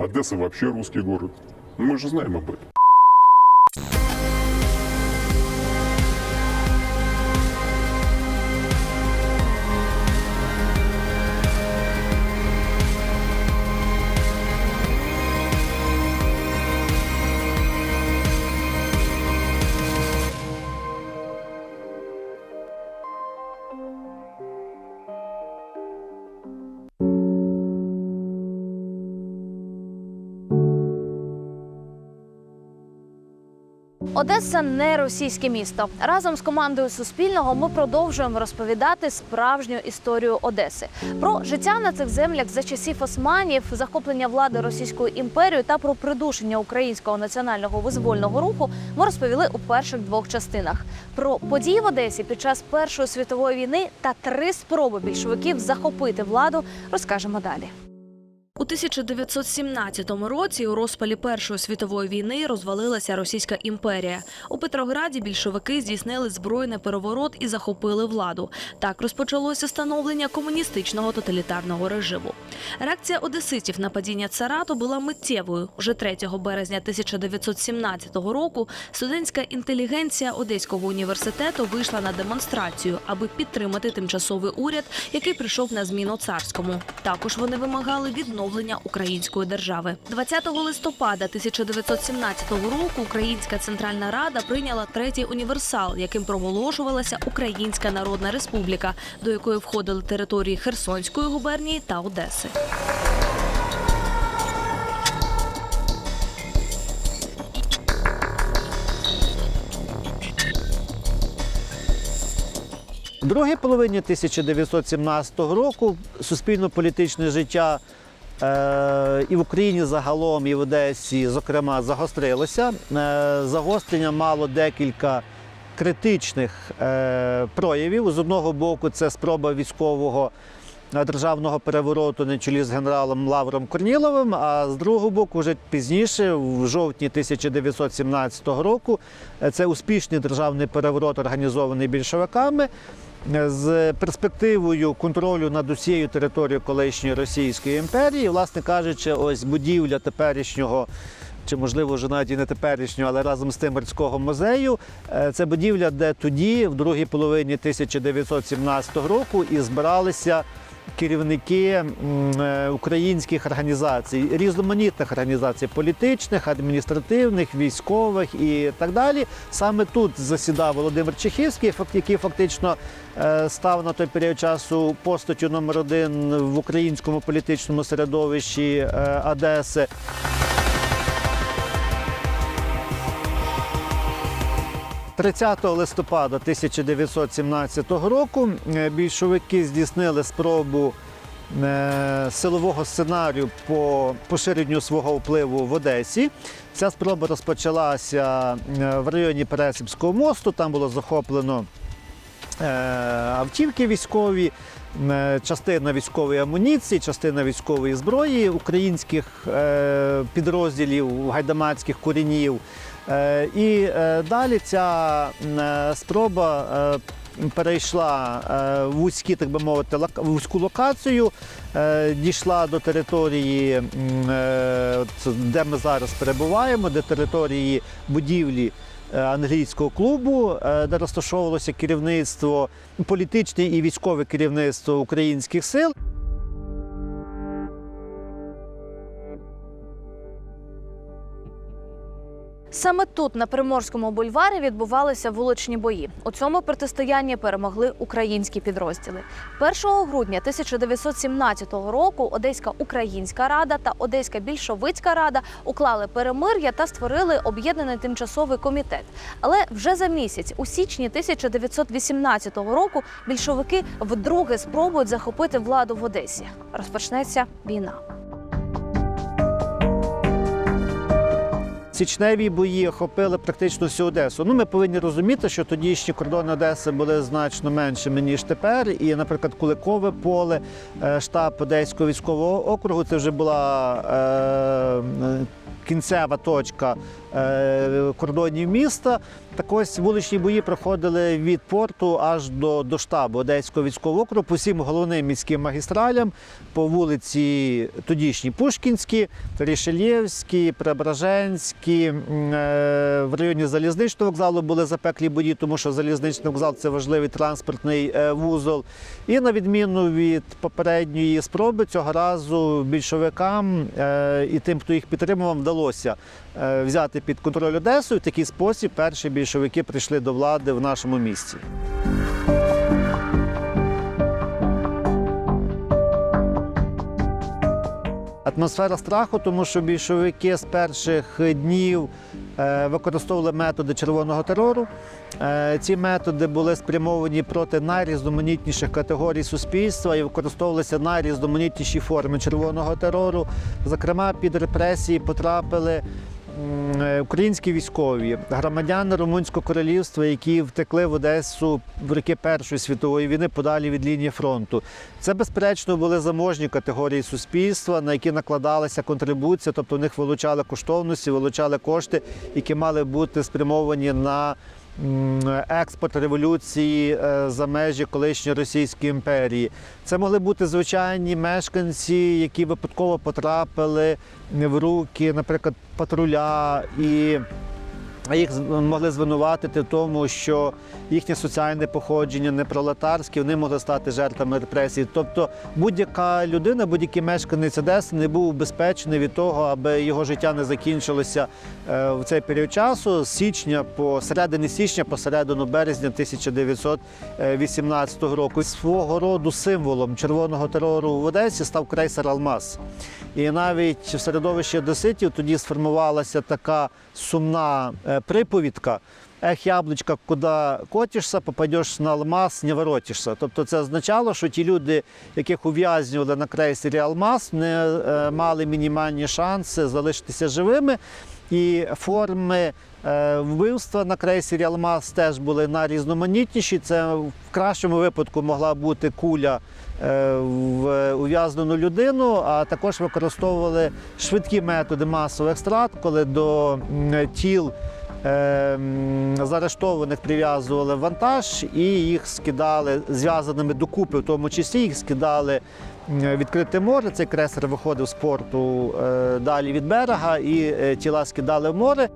Одесса вообще русский город. Мы же знаем об этом. Одеса не російське місто. Разом з командою Суспільного ми продовжуємо розповідати справжню історію Одеси про життя на цих землях за часів османів, захоплення влади Російською імперією та про придушення українського національного визвольного руху. Ми розповіли у перших двох частинах. Про події в Одесі під час Першої світової війни та три спроби більшовиків захопити владу розкажемо далі. У 1917 році у розпалі Першої світової війни розвалилася Російська імперія. У Петрограді більшовики здійснили збройний переворот і захопили владу. Так розпочалося становлення комуністичного тоталітарного режиму. Реакція одеситів на падіння царату була миттєвою. Уже 3 березня 1917 року студентська інтелігенція Одеського університету вийшла на демонстрацію, аби підтримати тимчасовий уряд, який прийшов на зміну царському. Також вони вимагали відновлення української держави. 20 листопада 1917 року Українська Центральна Рада прийняла третій універсал, яким проголошувалася Українська Народна Республіка, до якої входили території Херсонської губернії та Одеси. В другій половині 1917 року суспільно-політичне життя і в Україні загалом, і в Одесі, зокрема, загострилося. Е, загострення мало декілька критичних е, проявів. З одного боку, це спроба військового е, державного перевороту на чолі з генералом Лавром Корніловим, а з другого боку, вже пізніше, в жовтні 1917 року, е, це успішний державний переворот, організований більшовиками з перспективою контролю над усією територією колишньої Російської імперії, власне кажучи, ось будівля теперішнього. Чи можливо вже навіть і не теперішнього, але разом з тим морського музею. Е, Це будівля, де тоді, в другій половині 1917 року, і збиралися керівники е, українських організацій, різноманітних організацій політичних, адміністративних, військових і так далі. Саме тут засідав Володимир Чехівський, який фактично е, став на той період часу постаттю номер один в українському політичному середовищі е, Одеси. – 30 листопада 1917 року е, більшовики здійснили спробу е, силового сценарію по поширенню свого впливу в Одесі. Ця спроба розпочалася е, в районі Пересипського мосту. Там було захоплено автівки військові, частина військової амуніції, частина військової зброї українських підрозділів, гайдамацьких корінів. Е, І е, далі ця е, спроба перейшла в вузькі, так би мовити, вузьку локацію, дійшла до території, де ми зараз перебуваємо, де території будівлі англійського клубу, де розташовувалося керівництво, політичне і військове керівництво українських сил. Саме тут, на Приморському бульварі, відбувалися вуличні бої. У цьому протистоянні перемогли українські підрозділи. 1 грудня 1917 року Одеська Українська рада та Одеська більшовицька рада уклали перемир'я та створили об'єднаний тимчасовий комітет. Але вже за місяць, у січні 1918 року, більшовики вдруге спробують захопити владу в Одесі. Розпочнеться війна. Січневі бої охопили практично всю Одесу. Ну, ми повинні розуміти, що тодішні кордони Одеси були значно меншими, ніж тепер. І, наприклад, Куликове поле, е, штаб Одеського військового округу, це вже була е, кінцева точка кордонів міста. Так ось вуличні бої проходили від порту аж до, до штабу Одеського військового округу по всім головним міським магістралям, по вулиці тодішній Пушкінській, Рішельєвській, Преображенській, м, е, в районі залізничного вокзалу були запеклі бої, тому що залізничний вокзал це важливий транспортний е, вузол. І на відміну від попередньої спроби, цього разу більшовикам е, і тим, хто їх підтримував, вдалося е, взяти під контроль Одесу. І в такий спосіб перші більшовики прийшли до влади в нашому місті. Атмосфера страху, тому що більшовики з перших днів е, використовували методи червоного терору. Е, Ці методи були спрямовані проти найрізноманітніших категорій суспільства і використовувалися найрізноманітніші форми червоного терору. Зокрема, під репресії потрапили е, українські військові, громадяни Румунського королівства, які втекли в Одесу в роки Першої світової війни подалі від лінії фронту. Це, безперечно, були заможні категорії суспільства, на які накладалася контрибуція, тобто в них вилучали коштовності, вилучали кошти, які мали бути спрямовані на експорт революції е, за межі колишньої Російської імперії. Це могли бути звичайні мешканці, які випадково потрапили в руки, наприклад, патруля і. А їх могли звинуватити в тому, що їхнє соціальне походження не пролетарське, вони могли стати жертвами репресій. Тобто будь-яка людина, будь-який мешканець Одеси не був убезпечений від того, аби його життя не закінчилося е, в цей період часу з січня по середини січня, по середину березня 1918 року. Свого роду символом червоного терору в Одесі став крейсер Алмаз. І навіть в середовищі одеситів тоді сформувалася така сумна е, приповідка. Ех, яблучка, куди котишся, попадеш на алмаз, не воротишся. Тобто це означало, що ті люди, яких ув'язнювали на крейсері Алмаз, не е, мали мінімальні шанси залишитися живими. І форми е, вбивства на крейсері Алмаз теж були найрізноманітніші. Це в кращому випадку могла бути куля е, в ув'язнену людину, а також використовували швидкі методи масових страт, коли до тіл заарештованих прив'язували вантаж і їх скидали зв'язаними докупи, в тому числі їх скидали відкрите море. Цей кресер виходив з порту е, далі від берега, і е, тіла скидали в море.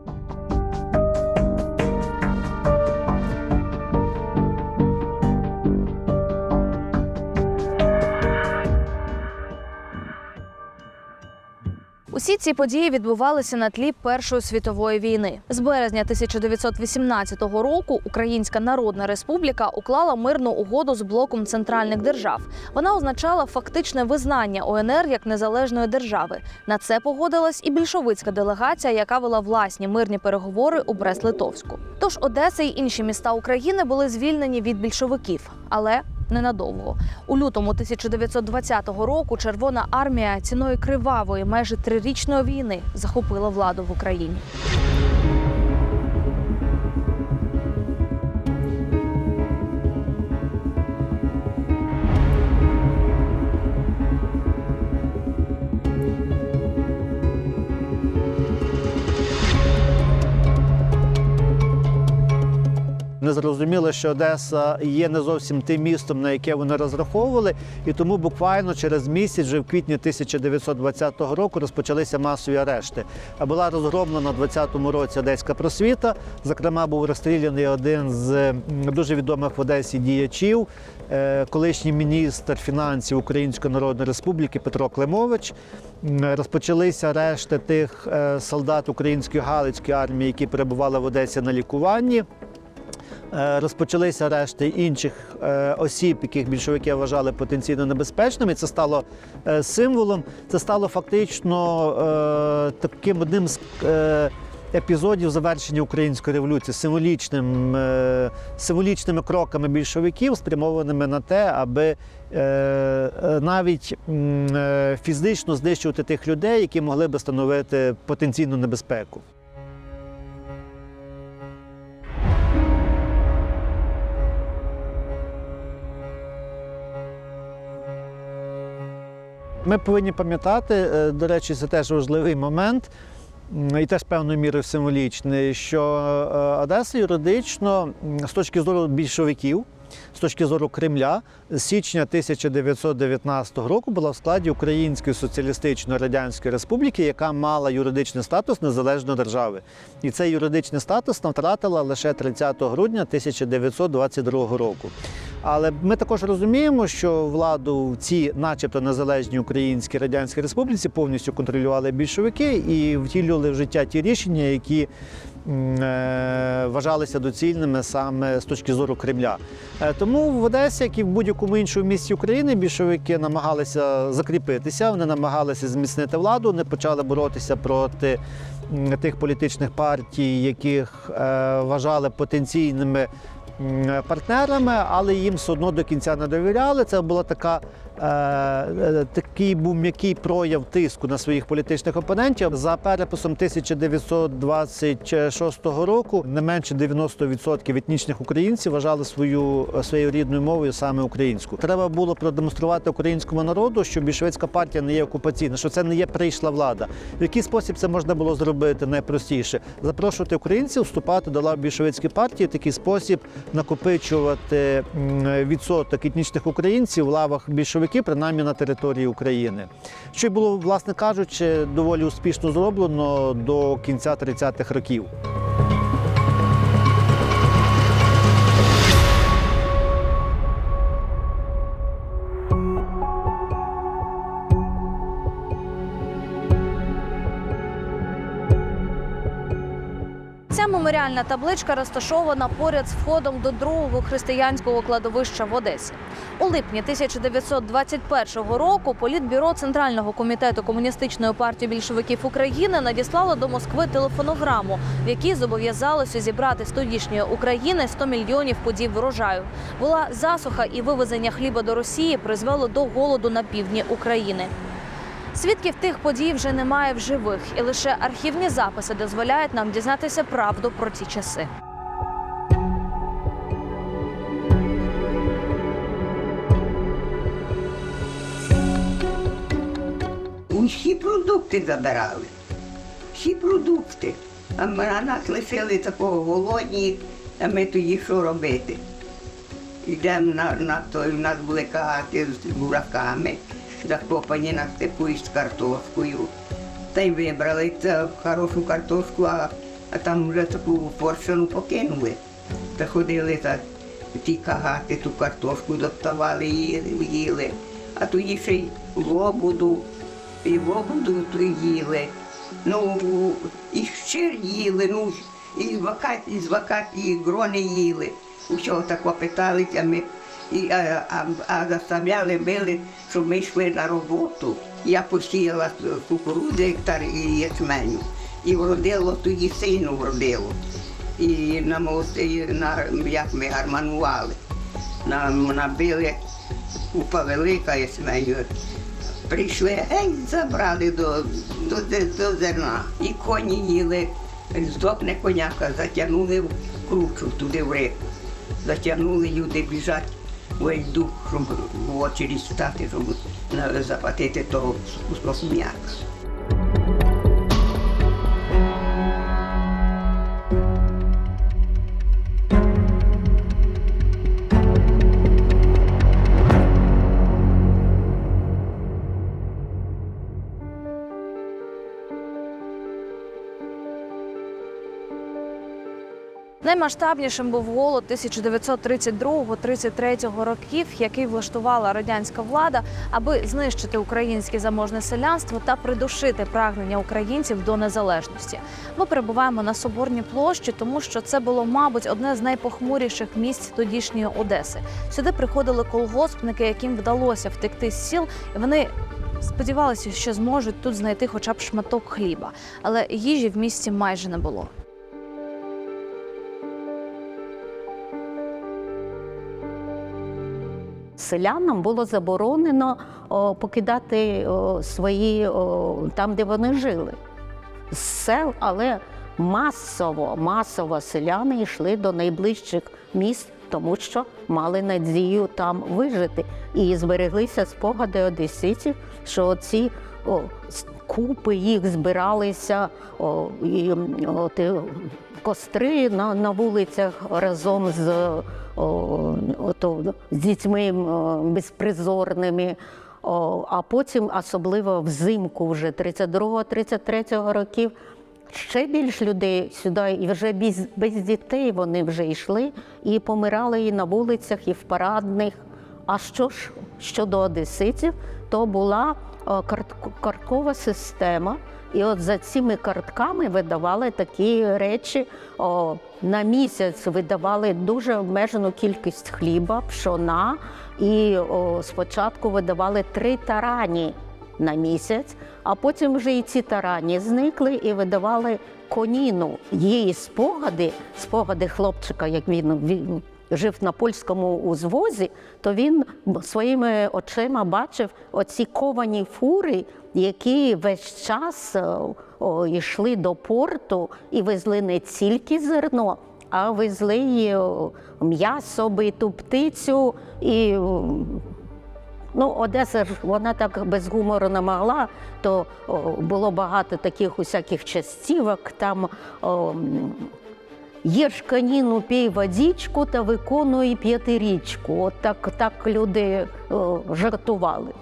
Усі ці події відбувалися на тлі Першої світової війни. З березня 1918 року Українська Народна Республіка уклала мирну угоду з блоком центральних держав. Вона означала фактичне визнання УНР як незалежної держави. На це погодилась і більшовицька делегація, яка вела власні мирні переговори у Брест-Литовську. Тож Одеса й інші міста України були звільнені від більшовиків, але ненадовго. У лютому 1920 року Червона армія ціною кривавої майже трирічної війни захопила владу в Україні. Не зрозуміло, що Одеса є не зовсім тим містом, на яке вони розраховували, і тому буквально через місяць, вже в квітні 1920 року, розпочалися масові арешти. А була розгромлена в 20-му році Одеська просвіта. Зокрема, був розстріляний один з дуже відомих в Одесі діячів, е, колишній міністр фінансів Української Народної Республіки Петро Климович. Розпочалися арешти тих е, солдат української Галицької армії, які перебували в Одесі на лікуванні. Е, Розпочалися арешти інших е, осіб, яких більшовики вважали потенційно небезпечними. Це стало е, символом. Це стало фактично таким одним з епізодів завершення української революції, символічним, символічними кроками більшовиків, спрямованими на те, аби навіть фізично знищувати тих людей, які могли би становити потенційну небезпеку. Ми повинні пам'ятати, е, до речі, це теж важливий момент. і теж певною мірою символічний, що е, Одеса юридично з точки зору більшовиків, з точки зору Кремля, з січня 1919 року була в складі Української соціалістичної радянської республіки, яка мала юридичний статус незалежної держави. І цей юридичний статус втратила лише 30 грудня 1922 року. Але ми також розуміємо, що владу в цій, начебто, незалежній Українській Радянській Республіці повністю контролювали більшовики і втілювали в життя ті рішення, які е, вважалися доцільними саме з точки зору Кремля. Е, Тому в Одесі, як і в будь-якому іншому місті України, більшовики намагалися закріпитися, вони намагалися зміцнити владу, не почали боротися проти тих політичних партій, яких е, вважали потенційними партнерами, але їм все одно до кінця не довіряли. Це була така. е, е, Такий був м'який прояв тиску на своїх політичних опонентів. За переписом 1926 року не менше 90% етнічних українців вважали свою своєю рідною мовою саме українську. Треба було продемонструвати українському народу, що більшовицька партія не є окупаційна, що це не є прийшла влада. В який спосіб це можна було зробити найпростіше? Запрошувати українців вступати до лав більшовицької партії, в такий спосіб накопичувати відсоток етнічних українців в лавах більшовиків, принаймні на території України. Що й було, власне кажучи, доволі успішно зроблено до кінця 30-х років. Меморіальна табличка розташована поряд з входом до другого християнського кладовища в Одесі. У липні 1921 року політбюро Центрального комітету комуністичної партії більшовиків України надіслало до Москви телефонограму, в якій зобов'язалося зібрати з тодішньої України 100 мільйонів пудів врожаю. Була засуха і вивезення хліба до Росії призвело до голоду на півдні України. Свідків тих подій вже немає в живих, і лише архівні записи дозволяють нам дізнатися правду про ті часи. Усі продукти забирали. Всі продукти. А ми а нас лишили такого голодні, а ми тоді що робити? Йдемо на, на той, у нас були кагати з бураками, закопані на степу із картошкою. Та й вибрали цю хорошу картошку, а, а там вже таку поршину покинули. Та ходили так, ті кагати, ту картошку доставали, їли, їли. А тоді ще й лобуду, і лобуду їли. Ну, і щир їли, ну, і з вакат, і з і грони їли. Усього тако питалися ми, і, а, а, а заставляли били, щоб ми йшли на роботу. Я посіяла кукурудзи гектар і ячменю. І вродило тоді сильно вродило. І на мості, на, як ми гарманували. Нам набили купа велика ячменю. Прийшли, геть забрали до, до, до зерна. І коні їли, здохне коняка, затягнули в кручу туди в реку. Затягнули люди біжать у льду, щоб в очері стати, щоб заплатити захватити того кусмяка. Наймасштабнішим був голод 1932-33 років, який влаштувала радянська влада, аби знищити українське заможне селянство та придушити прагнення українців до незалежності. Ми перебуваємо на соборній площі, тому що це було, мабуть, одне з найпохмуріших місць тодішньої Одеси. Сюди приходили колгоспники, яким вдалося втекти з сіл, і вони. Сподівалися, що зможуть тут знайти хоча б шматок хліба, але їжі в місті майже не було. Селянам було заборонено покидати свої там, де вони жили. З сел, але масово, масово селяни йшли до найближчих міст, тому що мали надію там вижити. І збереглися спогади одеситів, що ці купи їх збиралися, о, і от, костри на, на вулицях разом з, о, ото, з дітьми безпризорними. О, а потім, особливо взимку, вже 32-33 років, ще більш людей сюди, і вже без, без дітей вони вже йшли і помирали і на вулицях, і в парадних. А що ж щодо одеситів, то була карткова система. І от за цими картками видавали такі речі. О, на місяць видавали дуже обмежену кількість хліба, пшона, і о, спочатку видавали три тарані на місяць, а потім вже і ці тарані зникли і видавали коніну. Її спогади, спогади хлопчика, як він, він жив на польському узвозі, то він своїми очима бачив оці ковані фури, які весь час е, йшли до порту і везли не тільки зерно, а везли м'ясо, биту птицю і Ну, Одеса ж вона так без гумору не могла, то було багато таких усяких частівок. Там о, їж каніну, пій водичку та виконуй п'ятирічку. От так, так люди о, жартували.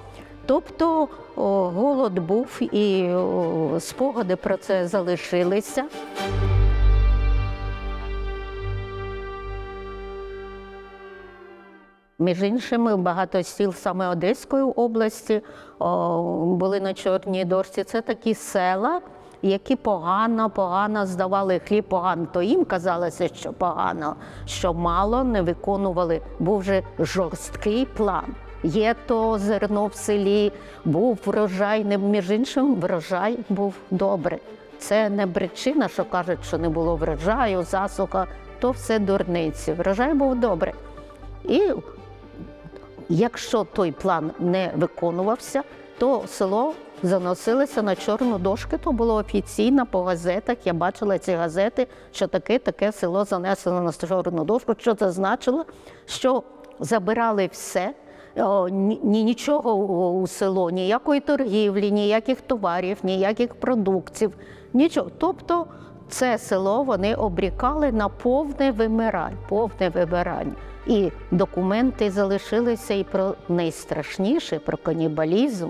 Тобто о, голод був і о, спогади про це залишилися. Між іншим, багато сіл саме Одеської області о, були на Чорній дошці. Це такі села, які погано, погано здавали хліб, погано. То їм казалося, що погано, що мало не виконували. Був вже жорсткий план. Є то зерно в селі, був врожай, не між іншим, врожай був добре. Це не причина, що кажуть, що не було врожаю, засуха, то все дурниці. Врожай був добре. І Якщо той план не виконувався, то село заносилося на чорну дошку. То було офіційно по газетах. Я бачила ці газети, що таке таке село занесено на чорну дошку. Що це значило? Що забирали все. ні, ні- нічого у село, ніякої торгівлі, ніяких товарів, ніяких продуктів, нічого. Тобто це село вони обрікали на повне вимирання, повне вимирання. І документи залишилися і про найстрашніше, про канібалізм.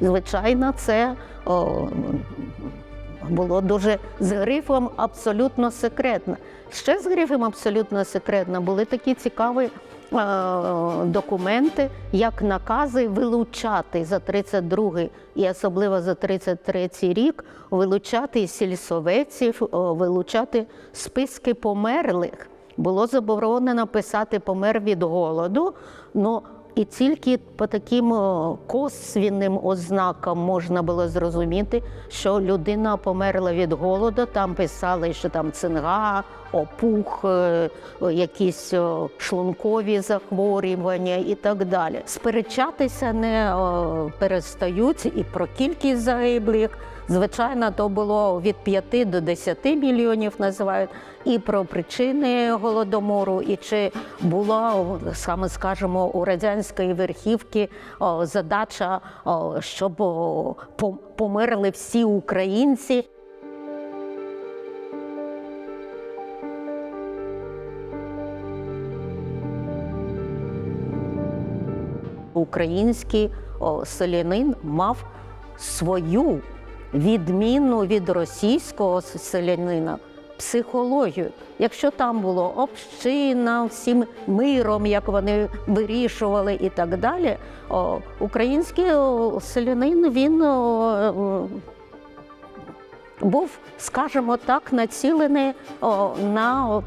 Звичайно, це о, було дуже з грифом абсолютно секретно. Ще з грифом абсолютно секретно були такі цікаві е, документи, як накази вилучати за 32 і особливо за 33 рік, вилучати сільсоветів, о, вилучати списки померлих. Було заборонено писати помер від голоду. Ну, і тільки по таким о, косвінним ознакам можна було зрозуміти, що людина померла від голоду. Там писали, що там цинга, опух, е, якісь шлункові захворювання і так далі. Сперечатися не перестають і про кількість загиблих. Звичайно, то було від 5 до 10 мільйонів називають, і про причини голодомору, і чи була саме скажімо, у радянської верхівки задача, щоб померли всі українці. Український селянин мав свою відмінну від російського селянина психологію. Якщо там було община, всім миром, як вони вирішували і так далі, український селянин він був, скажімо так, націлений на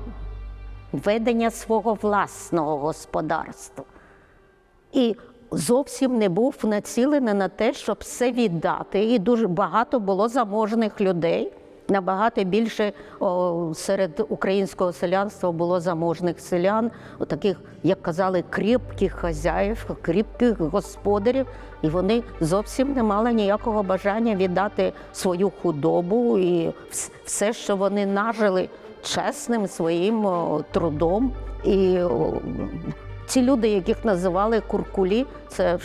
ведення свого власного господарства. І зовсім не був націлений на те, щоб все віддати. І дуже багато було заможних людей, Набагато більше о, серед українського селянства було заможних селян, таких, як казали, кріпких хазяїв, кріпких господарів, і вони зовсім не мали ніякого бажання віддати свою худобу і все, що вони нажили чесним своїм трудом. І ці люди, яких називали куркулі, це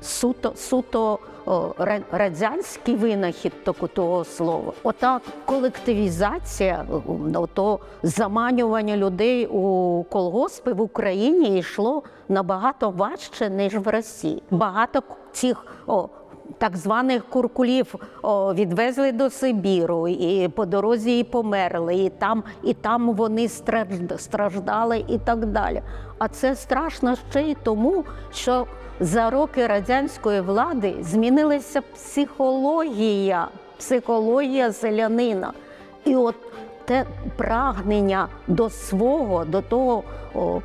суто, суто радянський винахід того слова. Ота колективізація, о, ото заманювання людей у колгоспи в Україні йшло набагато важче, ніж в Росії. Багато цих о, так званих куркулів відвезли до Сибіру, і по дорозі і померли, і там, і там вони стражд- страждали, і так далі. А це страшно ще й тому, що за роки радянської влади змінилася психологія, психологія селянина. І от те прагнення до свого, до того. О,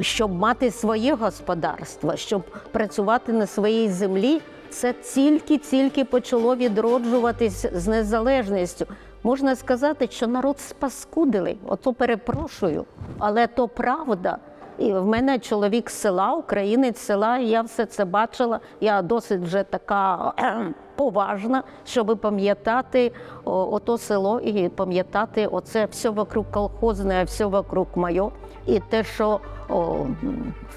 щоб мати своє господарство, щоб працювати на своїй землі, це тільки-тільки почало відроджуватись з незалежністю. Можна сказати, що народ спаскудили, ото перепрошую, але то правда. І в мене чоловік села, українець села, і я все це бачила. Я досить вже така поважна, щоб пам'ятати ото село і пам'ятати оце все вокруг колхозне, все вокруг моє. І те, що о,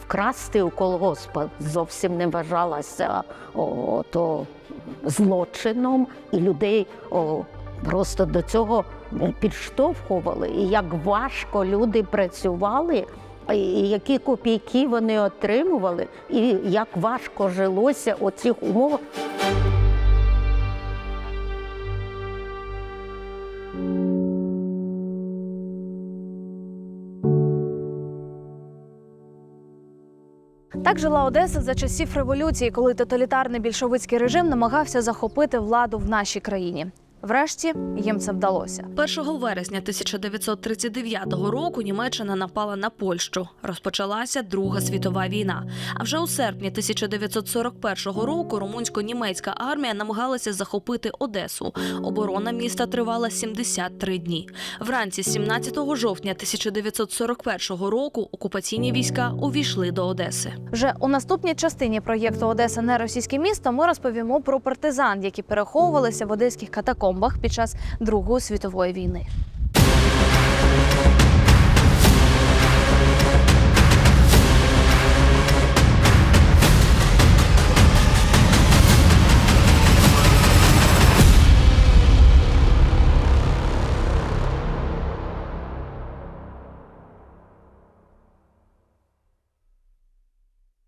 вкрасти у колгоспа зовсім не вважалося о, то злочином, і людей о, просто до цього підштовхували. І як важко люди працювали, і які копійки вони отримували, і як важко жилося у цих умовах. Так жила Одеса за часів революції, коли тоталітарний більшовицький режим намагався захопити владу в нашій країні. Врешті їм це вдалося. 1 вересня 1939 року Німеччина напала на Польщу. Розпочалася Друга світова війна. А вже у серпні 1941 року румунсько-німецька армія намагалася захопити Одесу. Оборона міста тривала 73 дні. Вранці 17 жовтня 1941 року окупаційні війська увійшли до Одеси. Вже у наступній частині проєкту Одеса не російське місто ми розповімо про партизан, які переховувалися в одеських катакомбах під час Другої світової війни.